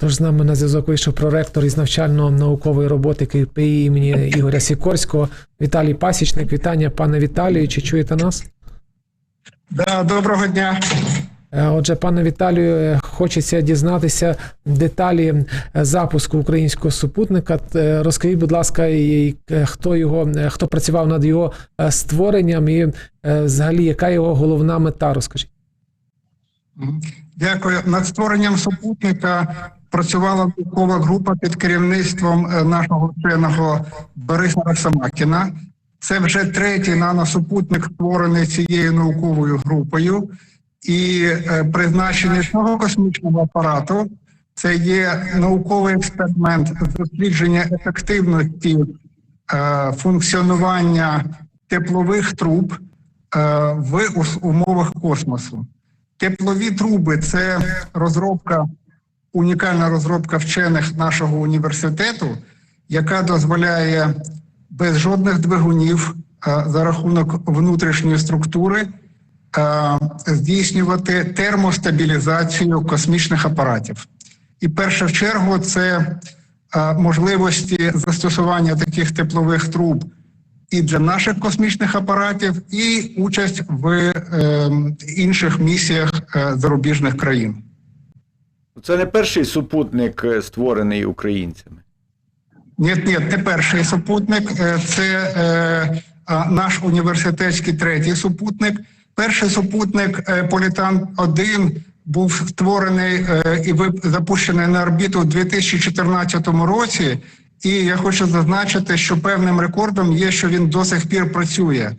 Тож з нами на зв'язок вийшов проректор із навчально-наукової роботи КПІ імені Ігоря Сікорського Віталій Пасічник. Вітання, пане Віталію. Чи чуєте нас? Да, доброго дня. Е, Отже, пане Віталію, е, хочеться дізнатися деталі е, запуску українського супутника. Розкажіть, будь ласка, і, хто його хто працював над його створенням, і взагалі яка його головна мета? Розкажіть. Дякую. Над створенням супутника працювала наукова група під керівництвом е, нашого вченого Бориса Росомахіна. Це вже третій наносупутник, створений цією науковою групою, і е, призначення цього космічного апарату це є науковий експеримент дослідження ефективності е, функціонування теплових труб е, в умовах космосу. Теплові труби це розробка, унікальна розробка вчених нашого університету, яка дозволяє без жодних двигунів е, за рахунок внутрішньої структури е, здійснювати термостабілізацію космічних апаратів. І перше в чергу це е, можливості застосування таких теплових труб і для наших космічних апаратів, і участь в інших місіях зарубіжних країн. Це не перший супутник, е, створений українцями. Ні, ні, не перший супутник, е, це е, наш університетський третій супутник. Перший супутник е, Політан 1 був створений і запущений на орбіту у 2014 році. І я хочу зазначити, що певним рекордом є, що він до сих пір працює.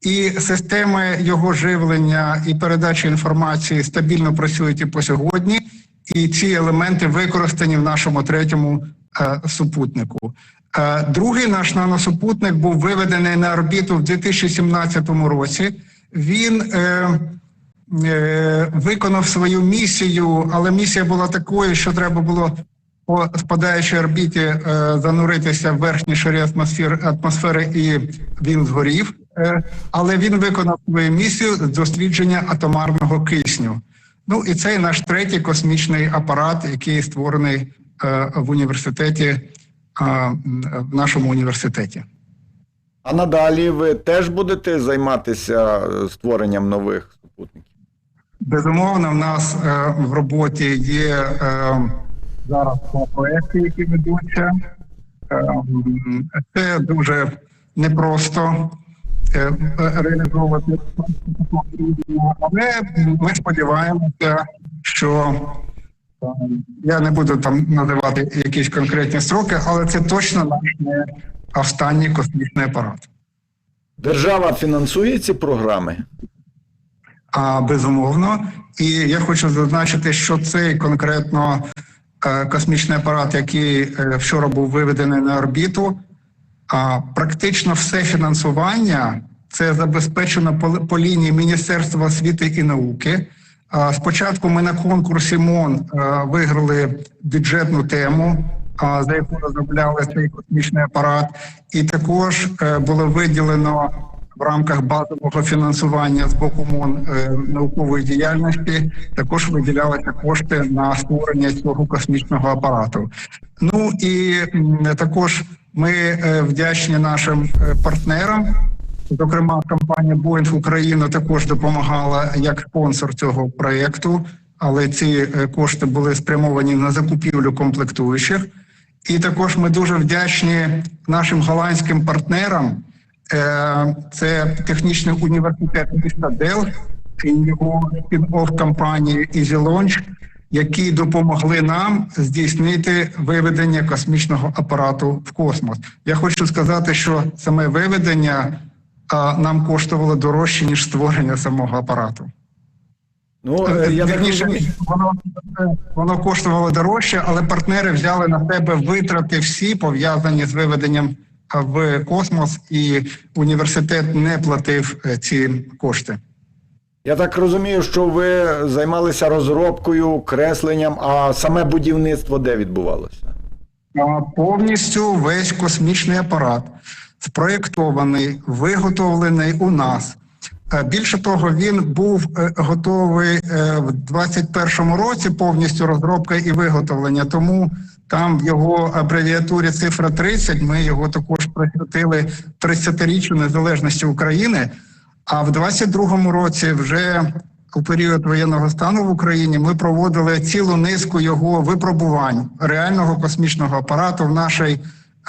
І системи його живлення і передачі інформації стабільно працюють і по сьогодні. І ці елементи використані в нашому третьому е, супутнику. Е, другий наш наносупутник був виведений на орбіту в 2017 році. Він е, е, виконав свою місію, але місія була такою, що треба було по спадаючій орбіті е, зануритися в верхні шарі атмосфери, атмосфери, і він згорів. Е, але він виконав свою місію з дослідження атомарного кисню. Ну і цей наш третій космічний апарат, який створений е, в університеті, е, в нашому університеті. А надалі ви теж будете займатися е, створенням нових супутників? Безумовно, в нас в роботі є зараз проекти, які ведуться. Це дуже непросто реалізовувати, але ми сподіваємося, що е, я не буду там називати якісь конкретні строки, але це точно наш не останній космічний апарат. Держава фінансує ці програми? А безумовно, і я хочу зазначити, що цей конкретно е, космічний апарат, який е, вчора був виведений на орбіту, практично все фінансування це забезпечено по, по лінії Міністерства освіти і науки. А спочатку ми на конкурсі МОН виграли бюджетну тему, а, за яку розробляли цей космічний апарат, і також е, було виділено в рамках базового фінансування з боку МОН е, наукової діяльності також виділялися кошти на створення цього космічного апарату. Ну і також ми е, вдячні нашим е, партнерам. Зокрема, компанія Boeing Україна також допомагала як спонсор цього проєкту, але ці е, кошти були спрямовані на закупівлю комплектуючих. І також ми дуже вдячні нашим голландським партнерам. Це технічний університет міста Дел і його спін-офф компанії Launch, які допомогли нам здійснити виведення космічного апарату в космос. Я хочу сказати, що саме виведення а, нам коштувало дорожче ніж створення самого апарату. Ну, е, я так Вірніше, розумію. воно, воно коштувало дорожче, але партнери взяли на себе витрати всі пов'язані з виведенням в космос, і університет не платив е, ці кошти. Я так розумію, що ви займалися розробкою, кресленням, а саме будівництво де відбувалося? Повністю весь космічний апарат спроєктований, виготовлений у нас. Е, Більше того, він був е, готовий е, в 21-му році повністю розробка і виготовлення. Тому там в його абревіатурі цифра 30, Ми його також присвятили 30-річчю незалежності України. А в 22-му році, вже у період воєнного стану в Україні, ми проводили цілу низку його випробувань реального космічного апарату в нашій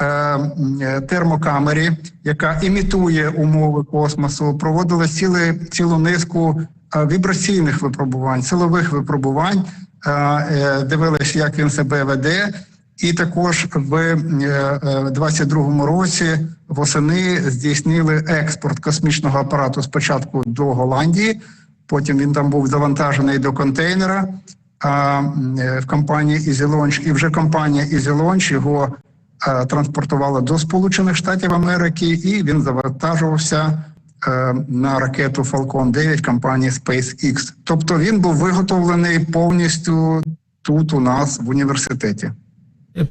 е, термокамері, яка імітує умови космосу. Проводили ціле, цілу низку е, вібраційних випробувань, силових випробувань, е, е, дивилися, як він себе веде. І також в е, е, 22-му році восени здійснили експорт космічного апарату спочатку до Голландії, потім він там був завантажений до контейнера а, е, в компанії Launch, і вже компанія Launch його е, транспортувала до Сполучених Штатів Америки, і він завантажувався е, на ракету Falcon 9 компанії SpaceX. Тобто він був виготовлений повністю тут у нас в університеті.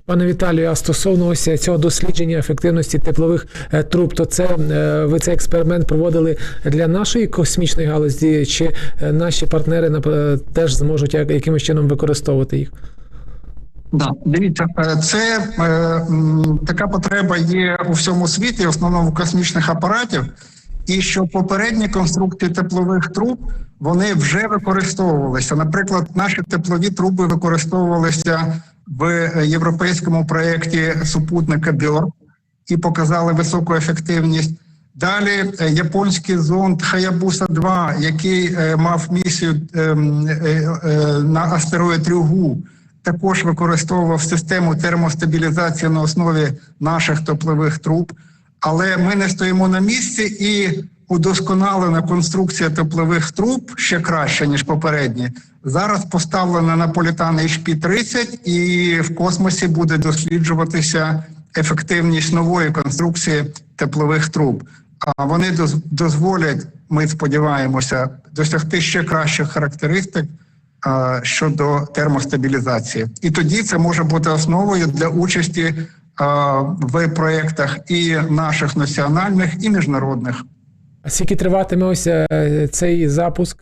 Пане Віталію, а стосовно ось цього дослідження ефективності теплових е, труб, то це е, ви цей експеримент проводили для нашої космічної галузі, чи е, наші партнери е, теж зможуть якимось чином використовувати їх? Да, дивіться, е, це е, така потреба є у всьому світі, в основному космічних апаратів. І що попередні конструкції теплових труб вони вже використовувалися. Наприклад, наші теплові труби використовувалися в європейському проєкті супутника Бьор і показали високу ефективність. Далі е, японський зонд Хаябуса 2 який е, мав місію ем, е, на астероїд Рюгу, також використовував систему термостабілізації на основі наших теплових труб. Але ми не стоїмо на місці і удосконалена конструкція теплових труб ще краще, ніж попередні. Зараз поставлена на політан HP-30 і в космосі буде досліджуватися ефективність нової конструкції теплових труб. А вони доз- дозволять, ми сподіваємося, досягти ще кращих характеристик щодо термостабілізації. І тоді це може бути основою для участі в проєктах і наших національних, і міжнародних. А скільки триватиме ось е, цей запуск?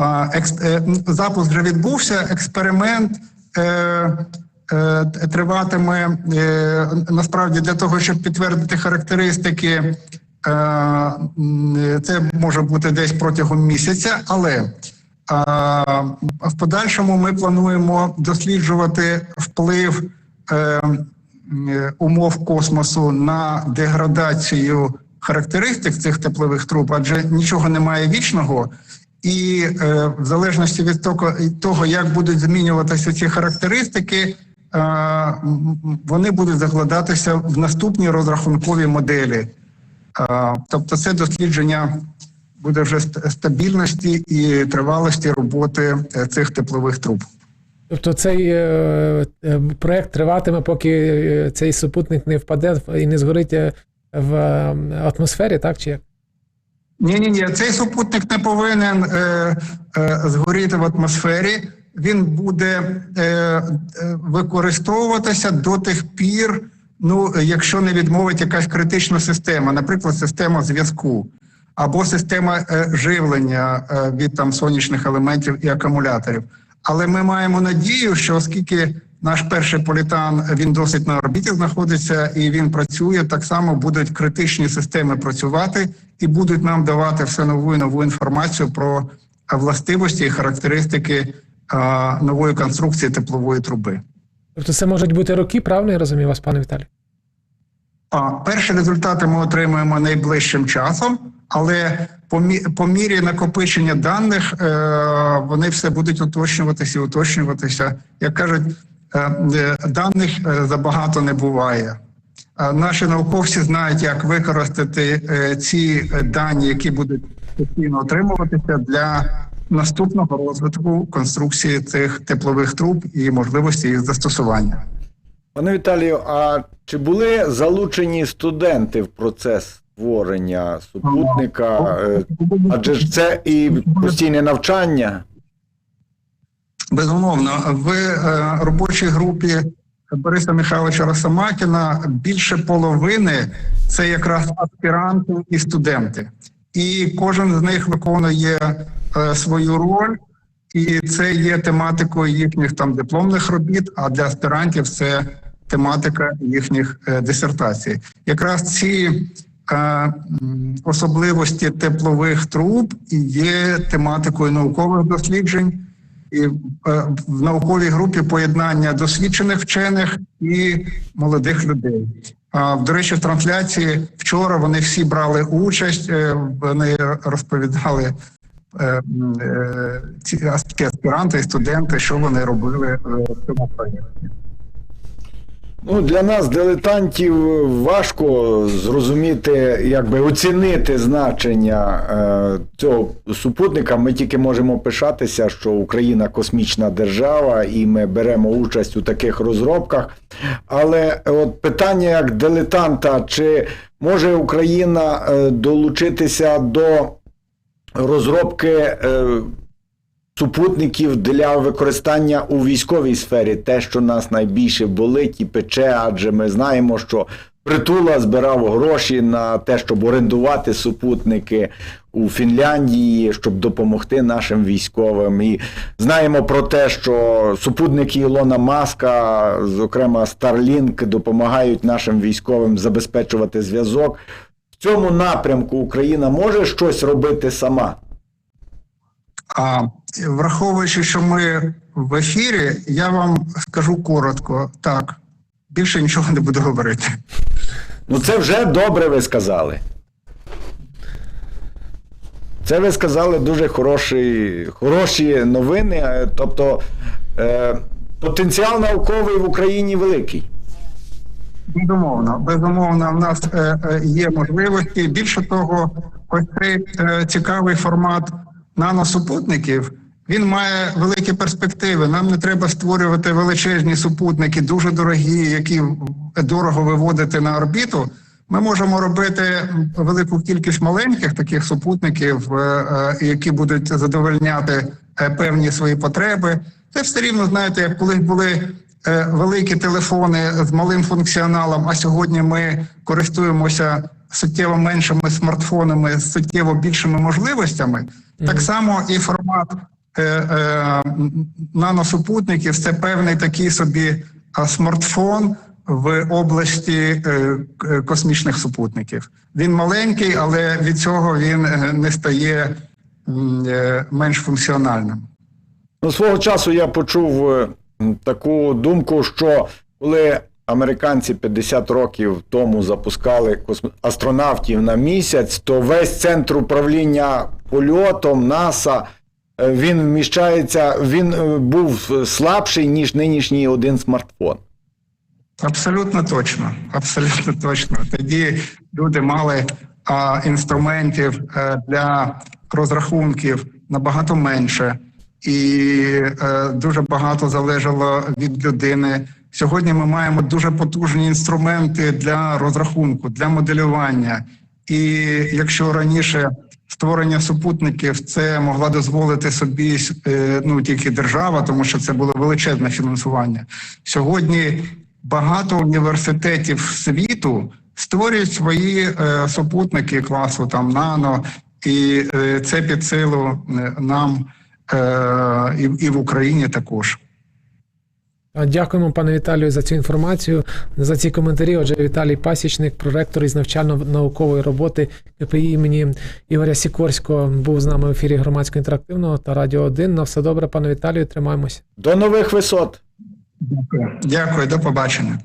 Е, Запуск вже відбувся. Експеримент е, триватиме насправді для того, щоб підтвердити характеристики. Це може бути десь протягом місяця, але в подальшому ми плануємо досліджувати вплив умов космосу на деградацію характеристик цих теплових труб, адже нічого немає вічного. І е, в залежності від того, як будуть змінюватися ці характеристики, е, вони будуть закладатися в наступні розрахункові моделі. Е, тобто, це дослідження буде вже стабільності і тривалості роботи е, цих теплових труб. Тобто цей е, е, проект триватиме, поки е, цей супутник не впаде і не згорить в е, атмосфері, так чи як? Ні, ні, ні, цей супутник не повинен е, е, згоріти в атмосфері. Він буде е, е, використовуватися до тих пір, ну якщо не відмовить якась критична система, наприклад, система зв'язку або система е, живлення е, від там сонячних елементів і акумуляторів. Але ми маємо надію, що оскільки наш перший політан він досить на орбіті знаходиться і він працює, так само будуть критичні системи працювати і будуть нам давати все нову і нову інформацію про властивості і характеристики е, нової конструкції теплової труби. Тобто це можуть бути роки, правильно я розумію вас, пане Віталій? А перші результати ми отримуємо найближчим часом, але по, мі- по мірі накопичення даних е, вони все будуть уточнюватися і уточнюватися. Як кажуть, даних е, забагато не буває. Наші науковці знають, як використати е, ці е, дані, які будуть постійно отримуватися для наступного розвитку конструкції цих теплових труб і можливості їх застосування. Пане Віталію, а чи були залучені студенти в процес створення супутника? Е, Адже ж це і постійне навчання. Безумовно, в е, робочій групі Бориса Михайловича Росомакіна більше половини це якраз аспіранти і студенти. і кожен з них виконує е, свою роль, і це є тематикою їхніх там дипломних робіт. А для аспірантів це тематика їхніх е, дисертацій. Якраз ці особливості теплових труб є тематикою наукових досліджень. І е, в науковій групі поєднання досвідчених вчених і молодих людей. А до речі, в трансляції вчора вони всі брали участь. е, Вони розповідали е, ці ас- аспіранти і студенти, що вони робили в цьому проєкті. Ну, для нас, дилетантів, важко зрозуміти, якби оцінити значення е, цього супутника. Ми тільки можемо пишатися, що Україна космічна держава, і ми беремо участь у таких розробках. Але от питання як дилетанта, чи може Україна е, долучитися до розробки е, супутників для використання у військовій сфері, те, що нас найбільше болить і пече, адже ми знаємо, що притула збирав гроші на те, щоб орендувати супутники у Фінляндії, щоб допомогти нашим військовим. І знаємо про те, що супутники Ілона Маска, зокрема Starlink, допомагають нашим військовим забезпечувати зв'язок. В цьому напрямку Україна може щось робити сама. А враховуючи, що ми в ефірі, я вам скажу коротко: так, більше нічого не буду говорити. Ну, це вже добре ви сказали. Це ви сказали дуже хороші, хороші новини. е, Тобто е, потенціал науковий в Україні великий. Безумовно, безумовно, в нас е, е, є можливості. Більше того, ось цей цікавий формат наносупутників. Він має великі перспективи. Нам не треба створювати величезні супутники, дуже дорогі, які дорого виводити на орбіту. Ми можемо робити велику кількість маленьких таких супутників, е, е, які будуть задовольняти е, певні свої потреби. Це все рівно, знаєте, як колись були великі телефони з малим функціоналом, а сьогодні ми користуємося суттєво меншими смартфонами з суттєво більшими можливостями. Так само і формат е, е, наносупутників це певний такий собі смартфон в області е, космічних супутників. Він маленький, але від цього він е, не стає е, менш функціональним. Ну, свого часу я почув е, таку думку, що коли американці 50 років тому запускали астронавтів на місяць, то весь центр управління польотом НАСА е, він вміщається, він е, був слабший, ніж нинішній один смартфон. Абсолютно точно. Абсолютно точно. Тоді люди мали а, інструментів е, для розрахунків набагато менше, і е, дуже багато залежало від людини. Сьогодні ми маємо дуже потужні інструменти для розрахунку, для моделювання. І якщо раніше створення супутників це могла дозволити собі е, ну тільки держава, тому що це було величезне фінансування. Сьогодні багато університетів світу створюють свої е, супутники класу там нано, і е, це під силу нам і в Україні також. Дякуємо, пане Віталію, за цю інформацію, за ці коментарі. Отже, Віталій Пасічник, проректор із навчально-наукової роботи КПІ імені Ігоря Сікорського, був з нами в ефірі громадсько інтерактивного та Радіо 1. На все добре, пане Віталію, тримаємося. До нових висот! Дякую. Дякую, до побачення.